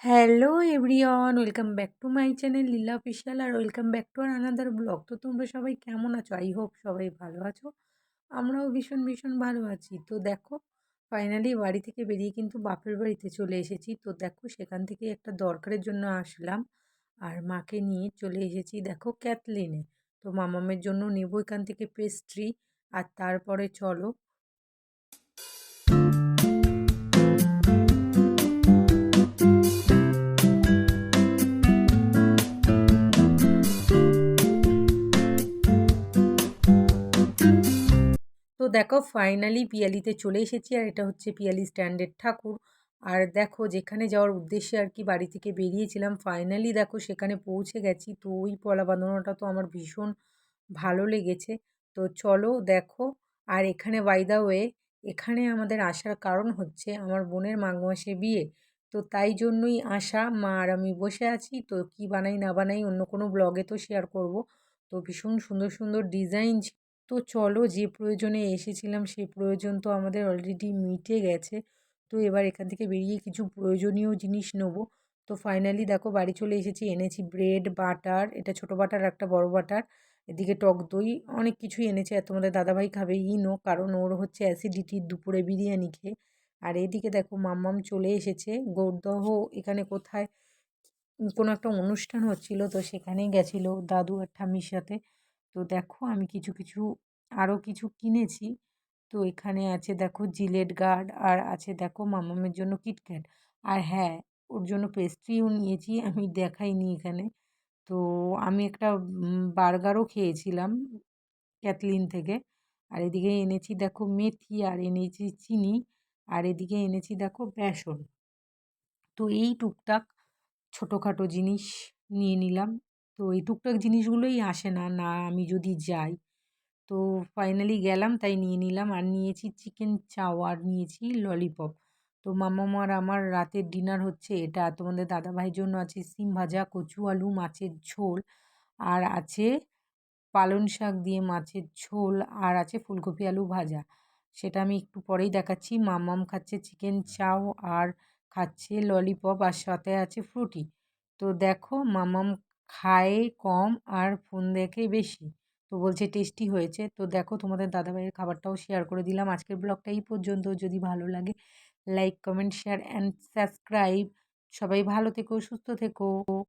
Hello everyone, welcome back to my channel Leela official R welcome back to আর another blog. তো তোমরা সবাই কেমন আছো? আই হোপ সবাই ভালো আছো। আমরাও ভীষণ ভীষণ ভালো আছি। তো দেখো, ফাইনালি বাড়ি থেকে বেরিয়ে কিন্তু বাপের বাড়িতে চলে এসেছি। তো দেখো, সেখান থেকে একটা দরকারের জন্য আসলাম আর মাকে নিয়ে চলে এসেছি দেখো ক্যাথলিনে। তো মামামের জন্য নেব এখান থেকে পেস্ট্রি আর তারপরে চলো দেখো ফাইনালি পিয়ালিতে চলে এসেছি আর এটা হচ্ছে পিয়ালি স্ট্যান্ডের ঠাকুর। আর দেখো যেখানে যাওয়ার উদ্দেশ্যে আর কি বাড়ি থেকে বেরিয়েছিলাম ফাইনালি দেখো সেখানে পৌঁছে গেছি। তো ওই পলা বাঁধানোটা তো আমার ভীষণ ভালো লেগেছে। তো চলো দেখো, আর এখানে বাই দা ওয়ে এখানে আমাদের আসার কারণ হচ্ছে আমার বোনের মাঘ মাসে বিয়ে। তো তাই জন্যই আসা মা আর আমি বসে আছি। তো কি বানাই না বানাই অন্য কোনো ব্লগে তো শেয়ার করব। তো ভীষণ সুন্দর সুন্দর ডিজাইন তো চলো যে প্রয়োজনে এসেছিলাম সেই প্রয়োজন তো আমাদের অলরেডি মিটে গেছে। তো এবার এখান থেকে বেরিয়ে কিছু প্রয়োজনীয় জিনিস নেব। তো ফাইনালি দেখো বাড়ি চলে এসেছি, এনেছি ব্রেড বাটার এটা ছোটো বাটার একটা বড় বাটার এদিকে টক দই, অনেক কিছুই এনেছে আর তোমাদের দাদাভাই খাবে ইনো কারণ ওর হচ্ছে অ্যাসিডিটির দুপুরে বিরিয়ানি খেয়ে। আর এদিকে দেখো মাম্মাম চলে এসেছে, গৌরদহ এখানে কোথায়? কোনো একটা অনুষ্ঠান হচ্ছিল তো সেখানেই গেছিল দাদু আর ঠাম্মির সাথে। তো দেখো আমি কিছু কিছু আরও কিছু কিনেছি। তো এখানে আছে দেখো জিলেট গার্ড আর আছে দেখো মামামের জন্য কিটক্যাট। আর হ্যাঁ ওর জন্য পেস্ট্রিও নিয়েছি, আমি দেখাইনি এখানে। তো আমি একটা বার্গারও খেয়েছিলাম ক্যাথলিন থেকে। আর এদিকে এনেছি দেখো মেথি আর এনেছি চিনি। আর এদিকে এনেছি দেখো বেসন। তো এই টুকটাক ছোটোখাটো জিনিস নিয়ে নিলাম। তো এই টুকটাক জিনিসগুলোই আসে না। না, আমি যদি যাই, তো ফাইনালি গেলাম তাই নিয়ে নিলাম। আর নিয়েছি চিকেন চাও আর নিয়েছি ললিপপ তো মামাম আর আমার রাতের ডিনার হচ্ছে এটা। তোমাদের দাদাভাইয়ের জন্য আছে সিম ভাজা, কচু আলু, মাছের ঝোল। আর আছে পালং শাক দিয়ে মাছের ঝোল। আর আছে ফুলকপি আলু ভাজা। সেটা আমি একটু পরেই দেখাচ্ছি। মামাম খাচ্ছে চিকেন চাও আর খাচ্ছে ললিপপ আর সাথে আছে ফ্রুটি তো দেখো মামাম খায় কম আর ফোন দেখে বেশি। তো বলছে টেস্টি হয়েছে। তো দেখো তোমাদের দাদাভাইয়ের খাবারটাও শেয়ার করে দিলাম। আজকের ব্লগটা এই পর্যন্ত। যদি ভালো লাগে like comment share and subscribe সবাই ভালো থেকো, সুস্থ থেকো।